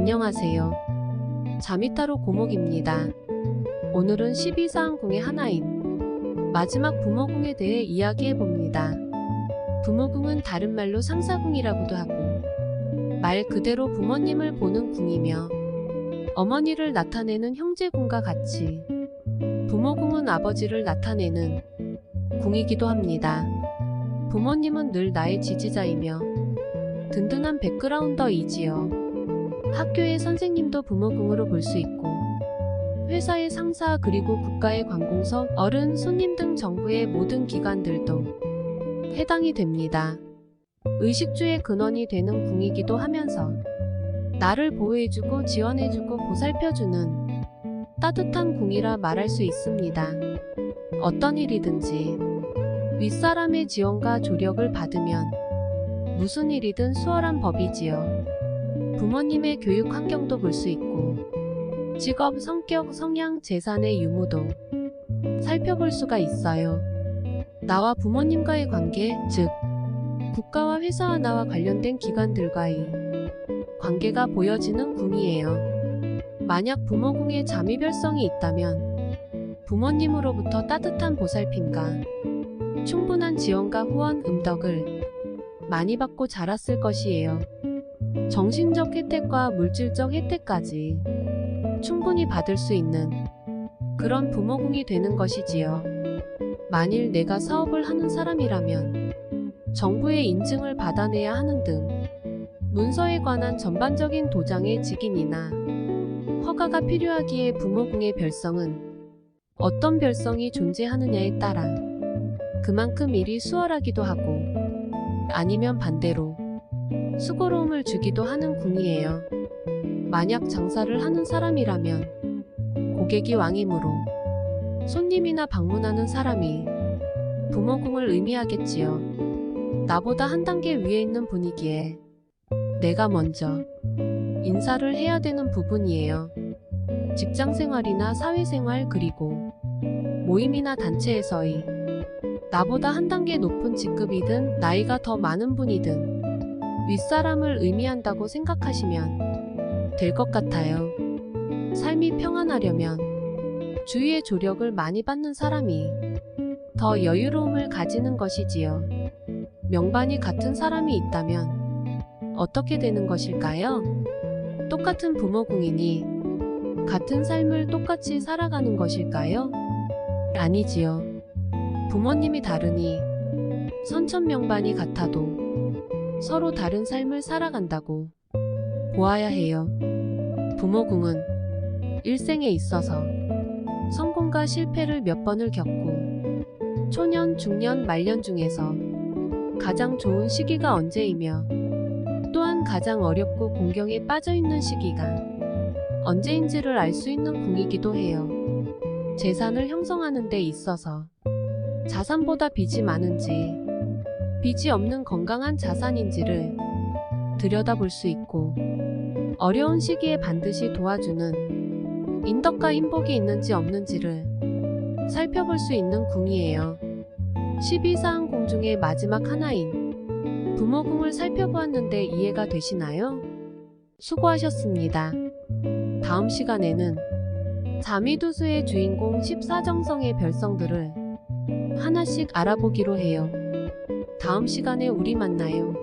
안녕하세요. 자미타로 고목입니다. 오늘은 12사항 궁의 하나인 마지막 부모궁에 대해 이야기해 봅니다. 부모궁은 다른 말로 상사궁이라고도 하고 말 그대로 부모님을 보는 궁이며 어머니를 나타내는 형제궁과 같이 부모궁은 아버지를 나타내는 궁이기도 합니다. 부모님은 늘 나의 지지자이며 든든한 백그라운더이지요. 학교의 선생님도 부모궁으로 볼 수 있고 회사의 상사 그리고 국가의 관공서, 어른, 손님 등 정부의 모든 기관들도 해당이 됩니다. 의식주의 근원이 되는 궁이기도 하면서 나를 보호해주고 지원해주고 보살펴주는 따뜻한 궁이라 말할 수 있습니다. 어떤 일이든지 윗사람의 지원과 조력을 받으면 무슨 일이든 수월한 법이지요. 부모님의 교육 환경도 볼 수 있고 직업, 성격, 성향, 재산의 유무도 살펴볼 수가 있어요. 나와 부모님과의 관계, 즉 국가와 회사와 나와 관련된 기관들과의 관계가 보여지는 궁이에요. 만약 부모궁에 잠이별성이 있다면 부모님으로부터 따뜻한 보살핌과 충분한 지원과 후원, 음덕을 많이 받고 자랐을 것이에요. 정신적 혜택과 물질적 혜택까지 충분히 받을 수 있는 그런 부모궁이 되는 것이지요. 만일 내가 사업을 하는 사람이라면 정부의 인증을 받아내야 하는 등 문서에 관한 전반적인 도장의 직인이나 허가가 필요하기에 부모궁의 별성은 어떤 별성이 존재하느냐에 따라 그만큼 일이 수월하기도 하고 아니면 반대로 수고로움을 주기도 하는 궁이에요. 만약 장사를 하는 사람이라면 고객이 왕이므로 손님이나 방문하는 사람이 부모궁을 의미하겠지요. 나보다 한 단계 위에 있는 분이기에 내가 먼저 인사를 해야 되는 부분이에요. 직장 생활이나 사회생활 그리고 모임이나 단체에서의 나보다 한 단계 높은 직급이든 나이가 더 많은 분이든 윗사람을 의미한다고 생각하시면 될 것 같아요. 삶이 평안하려면 주위의 조력을 많이 받는 사람이 더 여유로움을 가지는 것이지요. 명반이 같은 사람이 있다면 어떻게 되는 것일까요? 똑같은 부모궁이니 같은 삶을 똑같이 살아가는 것일까요? 아니지요. 부모님이 다르니 선천명반이 같아도 서로 다른 삶을 살아간다고 보아야 해요. 부모궁은 일생에 있어서 성공과 실패를 몇 번을 겪고 초년, 중년, 말년 중에서 가장 좋은 시기가 언제이며 또한 가장 어렵고 공경에 빠져 있는 시기가 언제인지를 알 수 있는 궁이기도 해요. 재산을 형성하는 데 있어서 자산보다 빚이 많은지 빚이 없는 건강한 자산인지를 들여다볼 수 있고 어려운 시기에 반드시 도와주는 인덕과 인복이 있는지 없는지를 살펴볼 수 있는 궁이에요. 12사항 궁 중의 마지막 하나인 부모궁을 살펴보았는데 이해가 되시나요? 수고하셨습니다. 다음 시간에는 자미두수의 주인공 14정성의 별성들을 하나씩 알아보기로 해요. 다음 시간에 우리 만나요.